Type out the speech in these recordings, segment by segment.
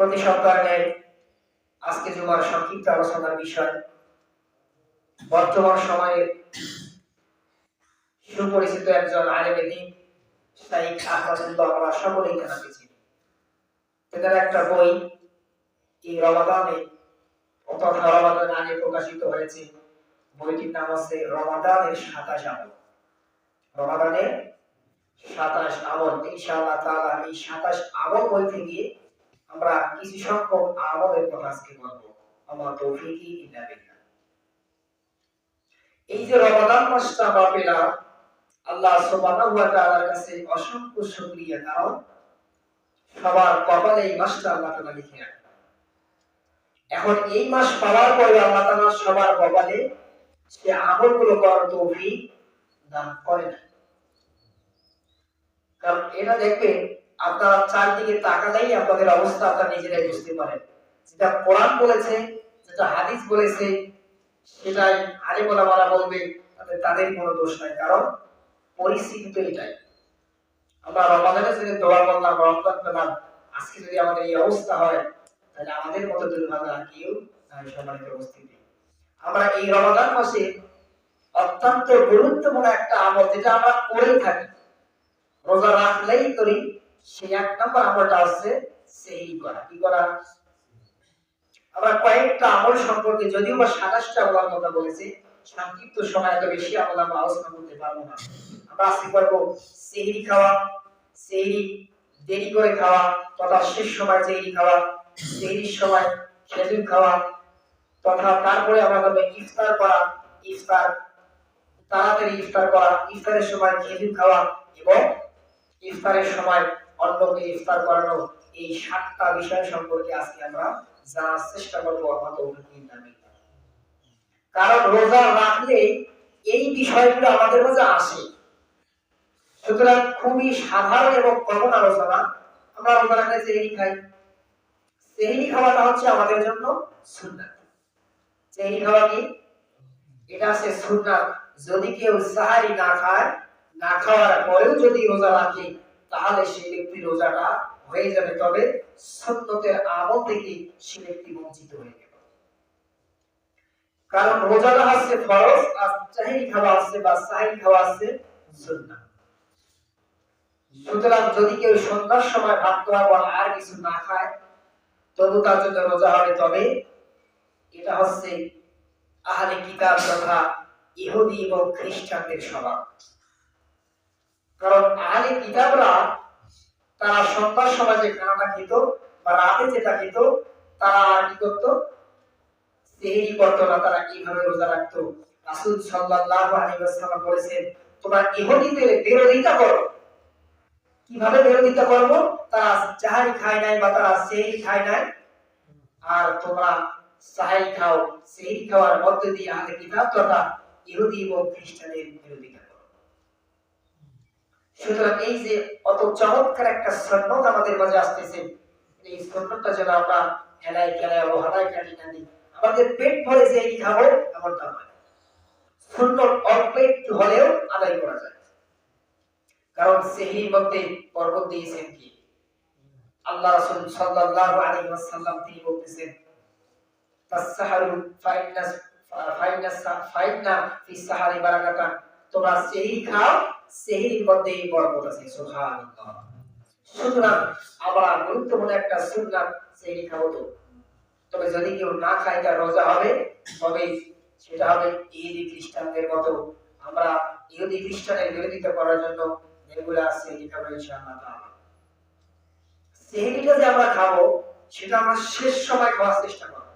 প্রতি সপ্তাহে আজকে জুমার সংক্ষিপ্ত আলোচনার বিষয়, বর্তমান সময়ে সুপরিচিত একজন আলেমে দিন, শাইখ আহমদুল্লাহ আমরা সকলেই জানাতে চিনি এদের একটা বই, এই রমাদানে তথা রমাদান আগে প্রকাশিত হয়েছে। বইটির নাম আছে রমাদানের সাতাশ আমল। রমাদানের সাতাশ আমল, ইনশাআল্লাহ তাআলা এই সাতাশ আমল বই থেকে আমরা কিছু সংখ্যক আমলের কথা আজকে বলব। আমার তৌফিকি ইল্লা বিল্লাহ। এই যে রমাদান মাসটা আমরা পেলাম, আল্লাহ সুবহানাহু ওয়া তাআলার কাছে অসংখ্য শুকরিয়া, কারণ সবার কপালে এই মাসটা আল্লাহ তাআলা লিখে রাখেন। এখন এই মাস পাওয়ার পরে আল্লাহ তাআলা সবার কপালে সে আমলগুলো করার তৌফিক দান করে না। কারণ এটা দেখবেন আপনারা চারদিকে তাকালেই আপনাদের অবস্থা আপনারা নিজেরাই বুঝতে পারেন। যেটা কোরআন বলেছে, যেটা হাদিস বলেছে, সেটাই আরে বলা বলা বলবে তাদের কোনো দোষ নাই। কারণ পরিস্থিতি তো এটাই। আমরা রমাদানের জন্য দোয়া করলাম, রমজান পেলাম। আজকে যদি আমাদের এই অবস্থা হয়, তাহলে আমাদের মতো দুর্ভাগ্য আর কেউ সম্মানিত উপস্থিতি। আমরা এই রমাদান মাসে অত্যন্ত গুরুত্বপূর্ণ একটা আমল, যেটা আমরা করেই থাকি। রোজা রাখলেই করি সেই এক নম্বর আমলটা হচ্ছে সেই করা। কি করা? আমরা কয়েকটা আমল সম্পর্কে যদিও বা সাতাশটা বলার কথা বলেছি, সংক্ষিপ্ত সময় এত বেশি আমল আমরা আলোচনা করতে পারব না। আমরা আজকে করব সেহরি খাওয়া, সেহরি দেরি করে খাওয়া, তথা শেষ সময় সেহরি খাওয়া, সেহরির সময় খেজুর খাওয়া, তথা তারপরে আমরা করব ইফতার করা, ইফতার, তাড়াতাড়ি ইফতার করা, ইফতারের সময় খেজুর খাওয়া এবং ইফতারের সময় অন্যকে ইফতার করানো এই সাতটা বিষয় সম্পর্কে আজকে আমরা জানার চেষ্টা করব কারণ রোজা রাখলে এই বিষয়গুলো আমাদের মাঝে আসে। সুতরাং খুবই সাধারণ এবং কমন আলোচনা। আমরা রোজা রাখলে সেহরি খাই। সেহরি খাওয়াটা হচ্ছে আমাদের জন্য সুন্নাত। সেহরি খাওয়া কি? এটা আছে সুন্নাত। যদি কেউ সাহারি না খায়, না খাওয়ার পরেও যদি রোজা রাখে তাহলে সেই ব্যক্তি রোজাটা হয়ে যাবে, তবে সন্ন্যতের আমল থেকে সে ব্যক্তি বঞ্চিত হয়ে গেল। কারণ রোজাটা হচ্ছে ফরজ, আর চাহিরি খাওয়া আছে বা সাহিরি খাওয়া আছে সুন্নাত। সুতরাং যদি কেউ সন্ধ্যার সময় ভাত খাওয়ার পর আর কিছু না খায়, তবু তার জন্য রোজা হবে, তবে এটা হচ্ছে আহলে কিতাব তথা ইহুদি এবং খ্রিস্টানদের স্বভাব। কারণ আহলে কিতাবরা তারা সন্ধ্যার সময় যে খানাটা খেত বা রাতে যেটা খেত, তারা কি করত? সেহরি না, তারা এইভাবে রোজা রাসূল সাল্লাল্লাহু আলাইহি ওয়াসাল্লাম বলেছেন, তোমরা ইহুদিদের বিরোধিতা করো। কীভাবে বিরোধিতা করব? তারা চাহারি খায় নাই বা তারা সেহরি খায় নাই। আর তোমরা সাহারি খাও, সেহরি খাওয়ার মধ্যে দিয়ে আহলে কিতাব তথা ইহুদি এবং খ্রিস্টানের বিরোধিতা সুতরাং এই যে অত চমৎকার একটা সন্ন্যত আমাদের মাঝে আসতেছে, এই সন্ন্যতটা যেন আমরা হেলায় খেলায় অবহেলায় কাটি না দিই। আমাদের পেট ভরে যে এই খাব এমনটা নয়। সুন্নত অল্প একটু হলেও আদায় করা যায়। কারণ সেই মধ্যে পর্বত দিয়েছেন কি? আল্লাহ রাসূল সাল্লাল্লাহু আলাইহি ওয়াসাল্লাম তিনি বলতেছেন তাসহারু ফাইনাস ফাইনাস ফাইনা ফি সাহারি বারাকাতান তোমরা সেহির খাও সেহির মধ্যে বরকত আছে, সুবহানাল্লাহ। সুতরাং আমরা গুরুত্বপূর্ণ একটা সুন্নাত সেহির খাব তো। তবে যদি কেউ না খায় তার রোজা হবে, তবে সেটা হবে ইহুদি খ্রিস্টানদের মতো। আমরা ইহুদি খ্রিস্টানের বিরোধিতা করার জন্য রেগুলার সেহরি খাব ইনশাআল্লাহ সেহরিটা যে আমরা খাব, সেটা আমরা শেষ সময় খাওয়ার চেষ্টা করব।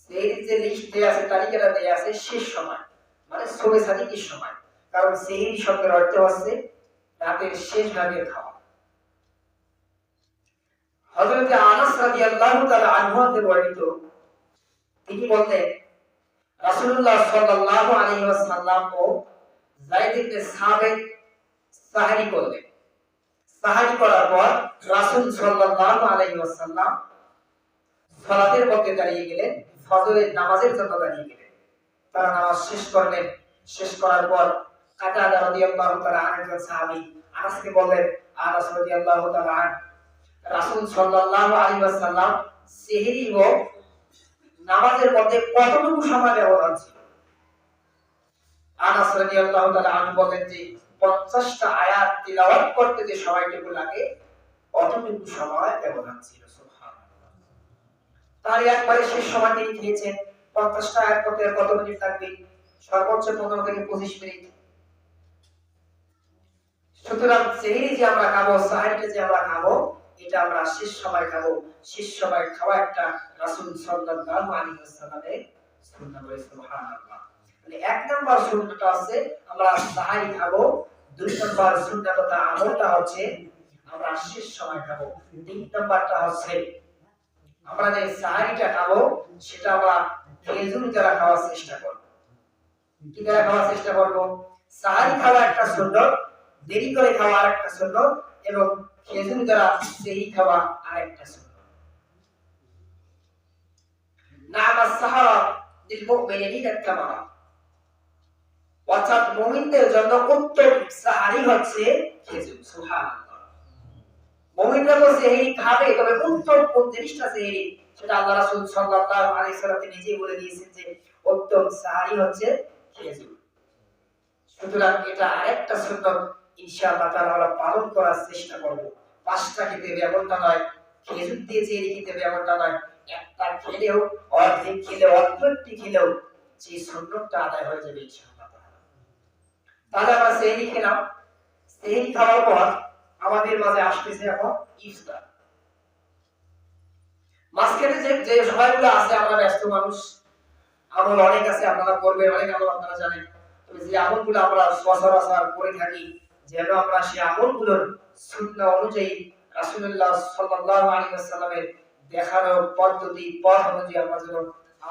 সেহরির যে লিস্ট দেয়া আছে, তালিকাটা দেয়া আছে, শেষ সময়। মানে সবে সাদিকের সময় কারণ সেহরি শব্দের অর্থ হচ্ছে রাতের শেষ ভাগের খাওয়া। আনাস রাদিয়াল্লাহু তাআলা আনহু হতে বর্ণিত, তিনি ও সাহারি করলেন। সাহারি করার পর রাসূল সাল্লাল্লাহু আলাইহি সালাতের মধ্যে দাঁড়িয়ে গেলেন, ফজরের নামাজের জন্য দাঁড়িয়ে গেলেন। তারা নামাজ শেষ করলেন শেষ করার পর কাতাদা রাদিয়াল্লাহু তাআলা আনহু সাহাবী আনাসকে বললেন, আনাস রাদিয়াল্লাহু তাআলা রাসূল সাল্লাল্লাহু আলাইহি ওয়াসাল্লাম সেহরি ও নামাজের মধ্যে কতটুকু সময় ব্যবধান ছিল? আনাস রাদিয়াল্লাহু তাআলা আনহু বলেন যে 50টা আয়াত তিলাওয়াত করতে যে সময়টুকু লাগে, অতটুকু সময় ব্যবধান ছিল, সুবহানাল্লাহ। তার একবারে শেষ সময় তিনি খেয়েছেন। 50টা আয়াত করতে কত মিনিট লাগবে? সর্বোচ্চ 15 থেকে 25 মিনিট। সুতরাং সেহরি যে আমরা খাব সাহারিটা যে আমরা খাব, এটা আমরা শেষ সময় খাব। শেষ সময় খাওয়া একটা রাসূল সাল্লাল্লাহু আলাইহি ওয়াসাল্লামের সুন্নাহ সুবহানাল্লাহ। মানে এক নাম্বার সুন্নাহটা আছে আমরা সাহারি খাব। দুই নাম্বার সুন্নাহটা আমলটা হচ্ছে আমরা শেষ সময় খাব। তিন নাম্বারটা হচ্ছে আমরা যে সাহারিটা খাব, সেটা আমরা খেজুর দ্বারা খাওয়ার চেষ্টা করব। কি দ্বারা খাওয়ার চেষ্টা করব, সাহারি খাওয়া একটা সুন্নাহ দেরি করে খাওয়া আরেকটা সুন্নাহ এবং খেজুর দ্বারা সেই খাওয়া আরেকটা সুন্নাহ নাম সাহারা লিল মুমিনিনা কামারা। অর্থাৎ মুমিনদের জন্য উত্তম সাহারি হচ্ছে খেজুর, সুবহানাল্লাহ। মুমিনরা তো সেহরি খাবে, তবে উত্তম কোন জিনিসটা সেহরি সেটা আল্লাহ রাসূল সাল্লাল্লাহু আলাইহি নিজেই বলে দিয়েছেন যে উত্তম হচ্ছে খেজুর। সুতরাং এটা আরেকটা সুন্নাত ইনশাআল্লাহ তাআলা পালন করার চেষ্টা করব। পাঁচটা এমনটা নয়, খেজুর দিয়ে এমনটা নয়। একটা খেলেও, অর্ধেক খেলে অল্প একটি খেলেও সেই সুন্নতটা আদায় হয়ে যাবে, ইনশাআল্লাহ তাহলে আমরা খেলাম। খাওয়ার পর আমাদের মাঝে আসতেছে এখন ইফতার। মাঝখানে যে যে সময়গুলো আছে, আমরা ব্যস্ত মানুষ। আমল অনেক আছে, আপনারা করবেন, অনেক আমল আপনারা জানেন। তবে যে আমলগুলো আমরা সচরাচর করে থাকি, যেন আমরা সেই আমলগুলোর সুন্নাহ অনুযায়ী রাসূলুল্লাহ সাল্লাল্লাহু আলাইহি ওয়াসাল্লামের দেখানো পদ্ধতি, পথ অনুযায়ী আমরা যেন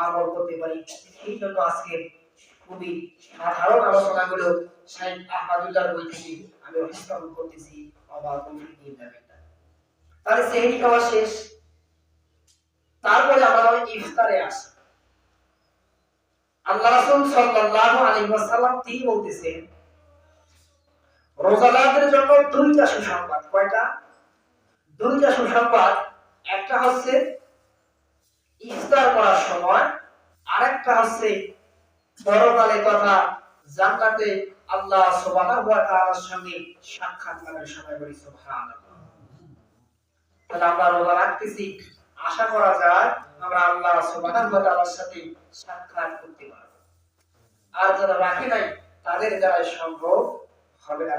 আমল করতে পারি। সেই জন্য আজকে খুবই সাধারণ আলোচনাগুলো শাইখ আহমদুল্লাহর বই থেকে আমি উপস্থাপন করতেছি। অবাক তাহলে সেহরি খাওয়া শেষ। তারপরে আমরা ইফতারে আসি। আল্লাহ রাসূল সাল্লাল্লাহু আলাইহি ওয়াসাল্লাম তিনি বলতেছেন রোজাদারদের জন্য দুইটা সুসংবাদ। কয়টা? দুইটা সুসংবাদ। একটা হচ্ছে ইফতার করার সময়, আরেকটা হচ্ছে পরকালে তথা জান্নাতে আল্লাহ সুবহানাহু ওয়া তাআলার সঙ্গে সাক্ষাৎ লাভের সময় বলি, সুবহানাল্লাহ। তাহলে আমরা রোজা রাখতেছি আশা করা যায় আমরা আল্লাহ সুবহানাহু সাথে সাক্ষাৎ করতে পারব। আর যারা রাখে নাই, তাদের দ্বারা সম্ভব হবে না।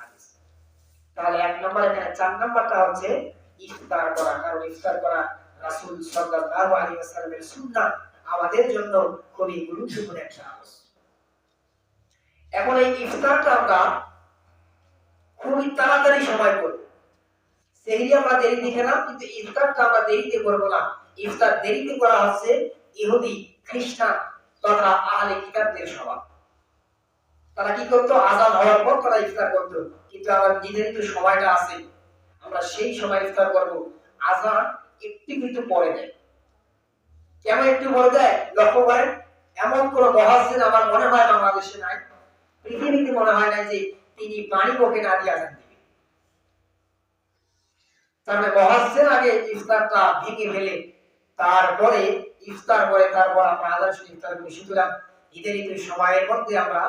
হাদিস। তাহলে এক নম্বর এখানে, চার নম্বরটা হচ্ছে ইফতার করা। কারণ ইফতার করা রাসূল সাল্লাল্লাহু আলাইহি ওয়াসাল্লামের সুন্নাহ আমাদের জন্য খুবই গুরুত্বপূর্ণ একটা এখন এই ইফতারটা আমরা খুবই তাড়াতাড়ি সময় করব। সেহরি আমরা দেরিতে খেলাম কিন্তু ইফতারটা আমরা দেরিতে করব না। ইফতার দেরিতে করা হচ্ছে ইহুদি, খ্রিস্টান তথা আহলে কিতাবদের স্বভাব তারা কি করতো? আজান হওয়ার পর তারা ইফতার করতো। কিন্তু আমার নিজের তো সময়টা আছে। আমরা সেই সময় ইফতার করব। আজান একটু কিন্তু পরে দেয়। কেন একটু পরে দেয়? লক্ষ্য করেন, এমন কোন মহাসিন আমার মনে হয় বাংলাদেশে নাই। পৃথিবীতে মনে হয় না যে তিনি পানি বকে না দিয়ে আজান তাহলে মহাসিন আগে ইফতারটা ভেঙে ফেলে। তারপরে ইফতার করে তারপর আমরা আজান ইফতার করি সুতরাং ঈদের ঈদের সময়ের মধ্যে আমরা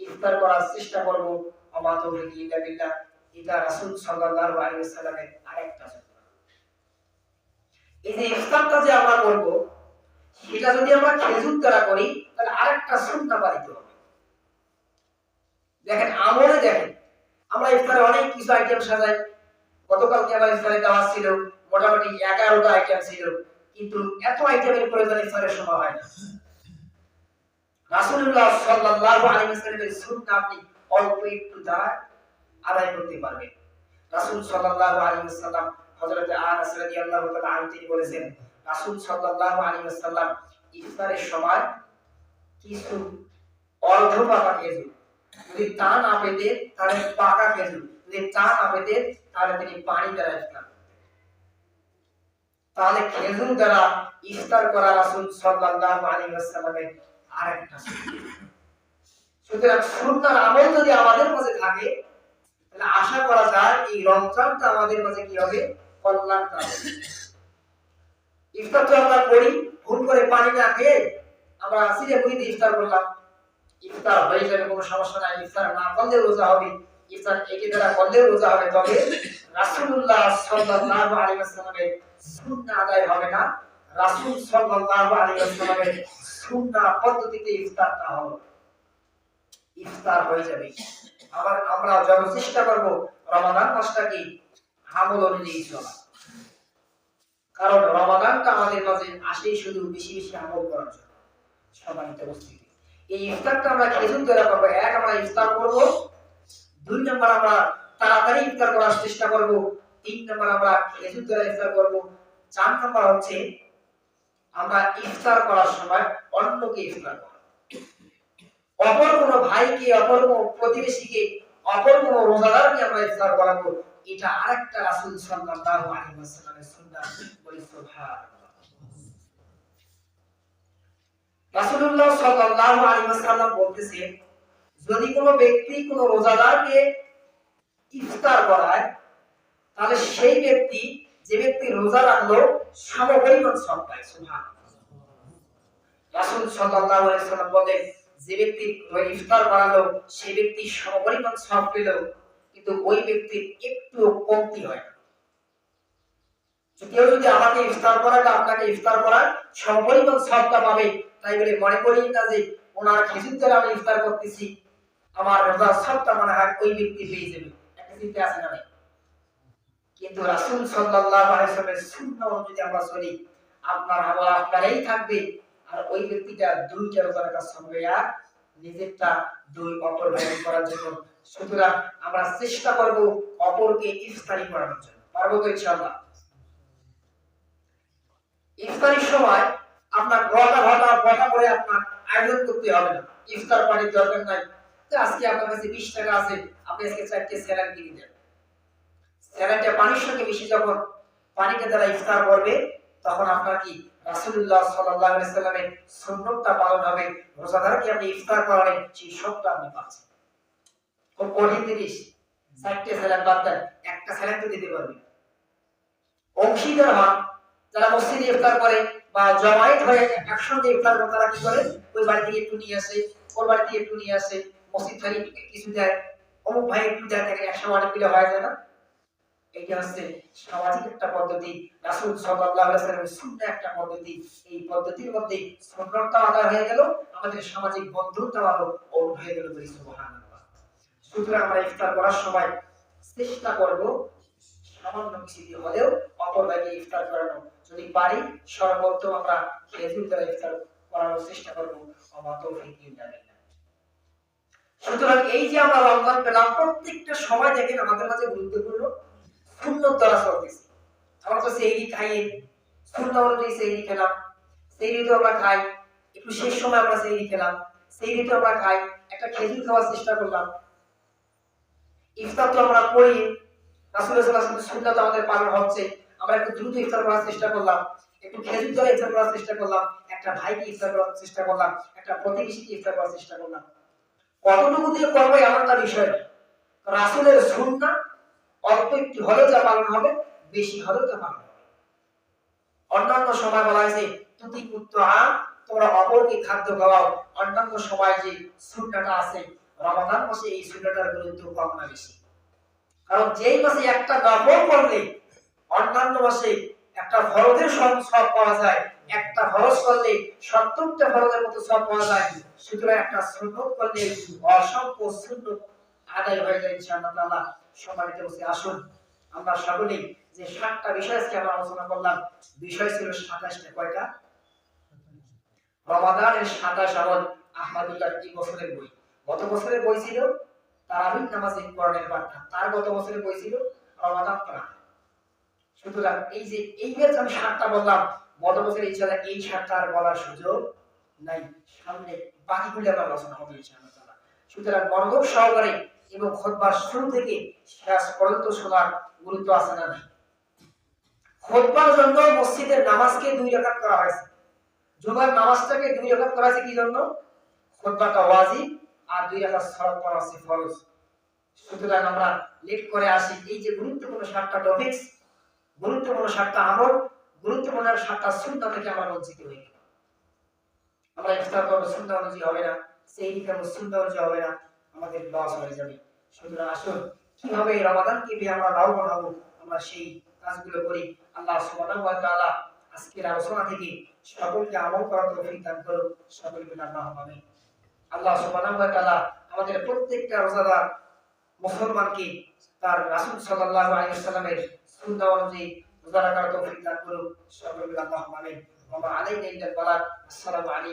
ইফতার করার চেষ্টা করব। আমার তৌফিক ইল্লা বিল্লাহ। এটা রাসূল সাল্লাল্লাহু আলাইহি ওয়াসাল্লামের আরেকটা এই যে ইফতারটা যে আমরা করব, সেটা যদি আমরা খেজুর দ্বারা করি, তাহলে আরেকটা সুন্নাহ পালিত হবে। দেখেন আমলে দেখেন, আমরা ইফতারে অনেক কিছু আইটেম সাজাই। গতকালকে আমার ইফতারে দাওয়াত ছিল, মোটামুটি এগারোটা আইটেম ছিল, কিন্তু এত আইটেমের প্রয়োজন ইফতারের সময় হয় না। সাল্লাল্লাহু আলাইহি ওয়াসাল্লামের সুন্নাহ আপনি অল্প একটু আদায় করতে পারবেন। সাল্লাল্লাহু আলাইহি ওয়াসাল্লাম, হযরত আনাস রাদিয়াল্লাহু তাআলা বলেছেন সাল্লাল্লাহু আলাইহি ওয়াসাল্লাম ইফতারের সময় কিছু অর্ধ পাকা খেজুর, যদি তা না পেতে তাহলে পাকা খেজুর, যদি তা না পেতে তাহলে তিনি পানি দ্বারা ইফতার তাহলে খেজুর দ্বারা ইফতার করা রাসূল সাল্লাল্লাহু আলাইহি ওয়াসাল্লামের আরেকটা সুতরাং আমল যদি আমাদের থাকে, তাহলে আশা করা যায় এই রমজানটা আমাদের কি হবে? কল্যাণ ইফতার তো আমরা করি, ভুল করে পানি না খেয়ে আমরা সিরে মুড়ি দিয়ে ইফতার করলাম। ইফতার হয়ে যাবে কোনো সমস্যা নাই, ইফতার না করলে রোজা হবে। ইফতার একে দ্বারা করলে রোজা হবে, তবে রাসূলুল্লাহ সাল্লাল্লাহু আলাইহি ওয়াসাল্লামের সুন্নাহ আদায় হবে না। রাসূল সাল্লাল্লাহু আলাইহি ওয়াসাল্লামের সুন্নাহ পদ্ধতিতে ইফতারটা হবে। ইফতার হয়ে যাবে। আবার আমরা চেষ্টা করব, রমাদান আমল অনুযায়ী চলা। কারণ রমাদানটা আমাদের মাঝে আসেই শুধু বেশি বেশি আমল করার জন্য। উপস্থিতি। এই ইফতারটা আমরা খেজুর দ্বারা করব। এক আমরা ইফতার করব দুই নম্বর আমরা তাড়াতাড়ি ইফতার করার চেষ্টা করব, তিন নম্বর আমরা খেজুর দ্বারা ইফতার করব, চার নম্বর হচ্ছে আমরা ইফতার করার সময় অন্যকে ইফতার করা অপর কোনো ভাইকে, অপর কোনো প্রতিবেশীকে, অপর কোনো রোজাদারকে আমরা ইফতার করাবো। এটা আরেকটা রাসূল সাল্লাল্লাহু আলাইহি ওয়াসাল্লামের সুন্নাহ বলি সুবহানাল্লাহ। রাসূলুল্লাহ সাল্লাল্লাহু আলাইহি ওয়াসাল্লাম বলতেছেন যদি কোনো ব্যক্তি কোনো রোজাদারকে ইফতার করায়, তাহলে সেই ব্যক্তি, যে ব্যক্তি রোজা রাখল সমপরিমাণ সব পায় সুবহানাল্লাহ। রাসূল সাল্লাল্লাহু আলাইহি বলেন, যে ব্যক্তি ইফতার করালো, সেই ব্যক্তি সমপরিমাণ সব পেল, কিন্তু ওই ব্যক্তির একটু কমতি হয় কেউ যদি আমাকে ইফতার করাটা আপনাকে ইফতার করার সমপরিমাণ সবটা পাবে। তাই বলে মনে করি না যে, ওনার খেজুর দ্বারা আমি ইফতার করতেছি আমার রোজার সবটা মনে হয় ওই ব্যক্তি পেয়ে যাবে। একটা চিন্তা আছে না নাই কিন্তু রাসূল সাল্লাল্লাহু আলাইহি ওয়াসাল্লামের সুন্নাহ যদি আমরা চলি, আপনার আমল আপনারই থাকবে, আর ওই ব্যক্তিটা দুইটা রোজা রাখার সঙ্গে আর নিজেরটা দুই অপর ভাই করার জন্য। সুতরাং আমরা চেষ্টা করব অপরকে ইফতারি করানোর জন্য। পারব তো ইনশাআল্লাহ? ইফতারির সময় আপনার ঘটা ঘটা ঘটা করে আপনার আয়োজন করতে হবে না। ইফতার পানির দরকার নাই। তো আজকে আপনার কাছে বিশ টাকা আছে, আপনি আজকে চারটে স্যালাড কিনে দেন। স্যালাডটা পানির সঙ্গে মিশে যখন পানিটা দ্বারা ইফতার করবে, তখন আপনার কি রাসূলুল্লাহ সাল্লাল্লাহু আলাইহি সাল্লামের সুন্নাতটা পালন হবে রোজাদারকে আপনি ইফতার করালেন, সেই সবটা আপনি পাচ্ছেন। খুব কঠিন জিনিস চারটে স্যালাড বাদ দেন, একটা স্যালাড তো দিতে পারবেন। অংশীদার হন, যারা মসজিদে ইফতার করে বা জমায়েত হয়ে একসঙ্গে ইফতার করে, তারা কি করে? ওই বাড়ি থেকে একটু নিয়ে আসে ওর বাড়ি থেকে একটু নিয়ে আসে। থেকে কিছু দেয়। অমুক ভাই একটু দেয়, তাকে একশো অনেক মিলে হয়ে যায় না? এটা হচ্ছে সামাজিক একটা পদ্ধতি। রাসূল আলাইহি ওয়াসাল্লামের সুন্নাহ একটা পদ্ধতি। এই পদ্ধতির মধ্যে সুন্নাহটা আদায় হয়ে গেল, আমাদের সামাজিক বন্ধুত্ব আরও অন হয়ে গেল বলি সুবহানাল্লাহ। সুতরাং আমরা ইফতার করার সময় চেষ্টা করব সামান্য কিছু হলেও অপর ভাইকে ইফতার করানো। যদি পারি সর্বোত্তম আমরা খেজুর দ্বারা ইফতার করানোর চেষ্টা করব। আমার ইল্লা বিল্লাহ সুতরাং এই যে আমরা রমজান পেলাম, প্রত্যেকটা সময় দেখেন আমাদের কাছে গুরুত্বপূর্ণ সুন্নত দ্বারা চলতেছে আমরা তো সেই খাই, সুন্নত অনুযায়ী সেই খেলাম সেই ঋতু আমরা খাই, একটু শেষ সময় আমরা সেই খেলাম সেই ঋতু আমরা খাই, একটা খেজুর খাওয়ার চেষ্টা করলাম। ইফতার তো আমরা করি রাসূলের আলাইহি আমাদের পালন হচ্ছে, আমরা একটু দ্রুত ইফতার করার চেষ্টা করলাম, একটু খেজুর দ্বারা ইফতার করার চেষ্টা করলাম, একটা ভাইকে ইফতার করার চেষ্টা করলাম, একটা প্রতিবেশীকে ইফতার করার চেষ্টা করলাম। কতটুকু দিয়ে করব এমনটা বিষয় রাসূলের সুন্নাহ অল্প একটু হলেও যা পালন হবে, বেশি হলেও তা পালন হবে। অন্যান্য সময় বলা হয়েছে, তুতি পুত্র আম তোমরা অপরকে খাদ্য খাওয়াও। অন্যান্য সময় যে সুন্নাটা আছে রমাদান মাসে এই সুন্নাটার গুরুত্ব কম না বেশি। কারণ যেই মাসে একটা নফল করলে, অন্যান্য মাসে একটা ফরজের সব পাওয়া যায় একটা ফরজ করলে সত্তরটা ফরজের মতো সব পাওয়া যায়। সুতরাং একটা সুন্নত করলে অসংখ্য আদায় হয়ে যায় ইনশাআল্লাহ তাআলা। সম্মানিত বসে আসুন আমরা সকলেই যে সাতটা বিষয় আজকে আমরা আলোচনা করলাম, বিষয় ছিল সাতাশটা। কয়টা? রমাদানের সাতাশ আমল আহমদুল্লাহ এই বছরের বই। গত বছরের বই ছিল নামাজে কোরআনের বার্তা। তার গত বছরের বই ছিল রমাদান সুতরাং এই যে এই যে আমি সাতটা বললাম গত বছর ইনশাআল্লাহ এই সাতটা আর বলার সুযোগ নাই। সামনে বাকিগুলি আমরা আলোচনা হবে ইনশাআল্লাহ তাআলা সুতরাং মনোযোগ সহকারে এবং খোদবার শুরু থেকে শেষ পর্যন্ত শোনার গুরুত্ব আছে না নাই। খোদবার জন্য মসজিদের নামাজকে দুই রাকাত করা হয়েছে। জুমার নামাজটাকে দুই রাকাত করা হয়েছে কি জন্য? খোদবাটা ওয়াজিব আর দুই রাকাত সালাত করা হচ্ছে ফরজ। সুতরাং আমরা লেট করে আসি। এই যে গুরুত্বপূর্ণ সাতটা টপিকস গুরুত্বপূর্ণ সাতটা আমল গুরুত্বপূর্ণ সাতটা সুন্দর থেকে আমরা বঞ্চিত হই আমরা ইফতার করব সুন্দর অনুযায়ী হবে না, সেই করব সুন্দর অনুযায়ী হবে না, আমাদের লস হয়ে যাবে। সুতরাং আসুন, কীভাবে এই রমাদানকে আমরা লাভবান হব আমরা সেই কাজগুলো করি। আল্লাহ সুবহানাহু আজকের আলোচনা থেকে সকলকে আমল করার তৌফিক দান করুন সকলকে আল্লাহ আমিন। আল্লাহ সুবহানাহু আমাদের প্রত্যেকটা রোজাদার মুসলমানকে তার রাসূল সাল্লাল্লাহু আলাইহি ওয়াসাল্লামের অনুযায়ী রোজা রাখার তৌফিক দান করুন। সকলকে আল্লাহ আমিন ওয়া মা আলাইনা ইল্লাল বালাগ আসসালামু আলাইকুম।